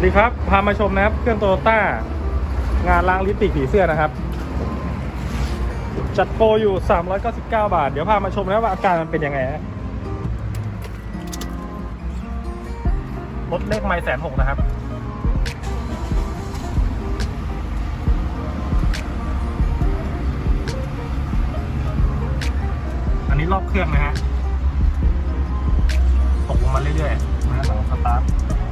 วัสดีครับ พามาชมนะครับ เครื่องโตโยต้างานล้างลิปติกผีเสื้อนะครับ จัดโปรอยู่ 399 บาท เดี๋ยวพามาชมนะว่าอาการมันเป็นยังไงรถเลขไมล์แสนหกนะครับ อันนี้รอบเครื่องนะฮะตกลงมาเรื่อยๆนะฮะหลังสตาร์ท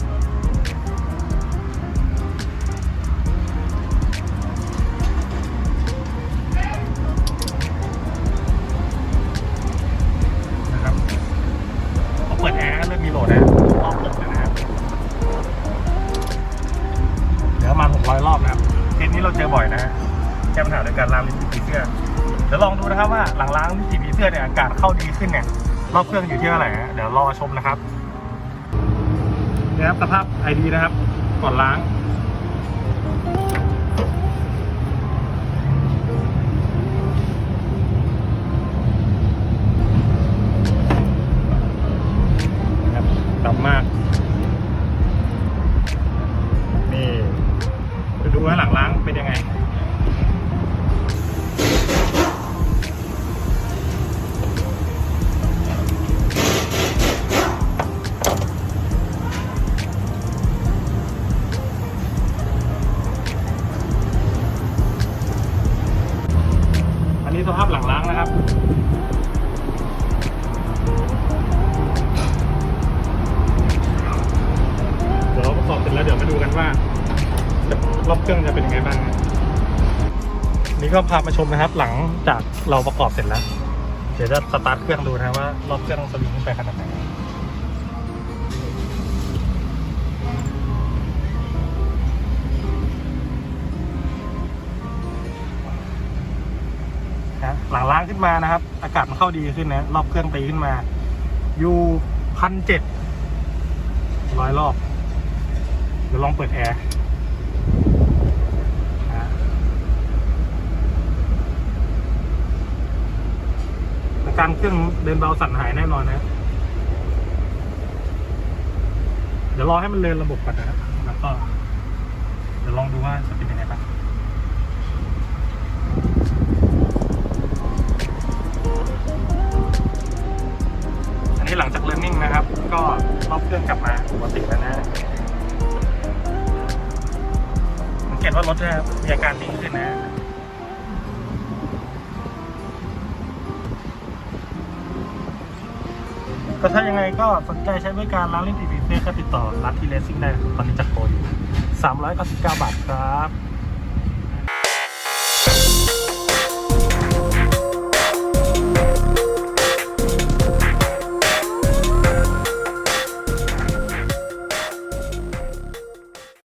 บ่อยนะฮะแก้ปัญหาโดยการล้างลิ้นจี่ผีเสื้อเดี๋ยวลองดูนะครับว่าหลังล้างลิ้นจี่ผีเสื้อเนี่ยอากาศเข้าดีขึ้นเนี่ยรอบเครื่องอยู่ที่เท่าไหร่ฮะเดี๋ยวรอชมนะครับนะครับสภาพไอดีนะครับก่อนล้าง นี้สภาพหลังล้างนะครับเดี๋ยวเราประกอบเสร็จแล้วเดี๋ยวมาดูกันว่า รอบเครื่องจะเป็นยังไงบ้าง นี่ก็พามาชมนะครับ หลังจากเราประกอบเสร็จแล้ว เดี๋ยวจะสตาร์ทเครื่องดูนะว่ารอบเครื่องสวิงไปขนาดไหน ขึ้นมานะครับ อากาศมันเข้าดีขึ้นนะ รอบเครื่องตีขึ้นมา อยู่พันเจ็ดร้อยรอบ เดี๋ยวลองเปิดแอร์การเครื่องเดินเบาสั่นหายแน่นอนนะ เดี๋ยวรอให้มันเดินระบบก่อนนะครับ แล้วก็ เดี๋ยวลองดูว่าจะเป็นยังไงบ้าง เครื่องกลับมาปกติแล้วนะสังเกตว่ารถจะมีอาการดีขึ้นนะก็ถ้ายังไงก็สนใจใช้บริการร้านลิ้นจี่ผีเสื้อก็ติดต่อร้านทีเลสซิ่งได้ตอนนี้จัดโปรอยู่ 399 บาทครับ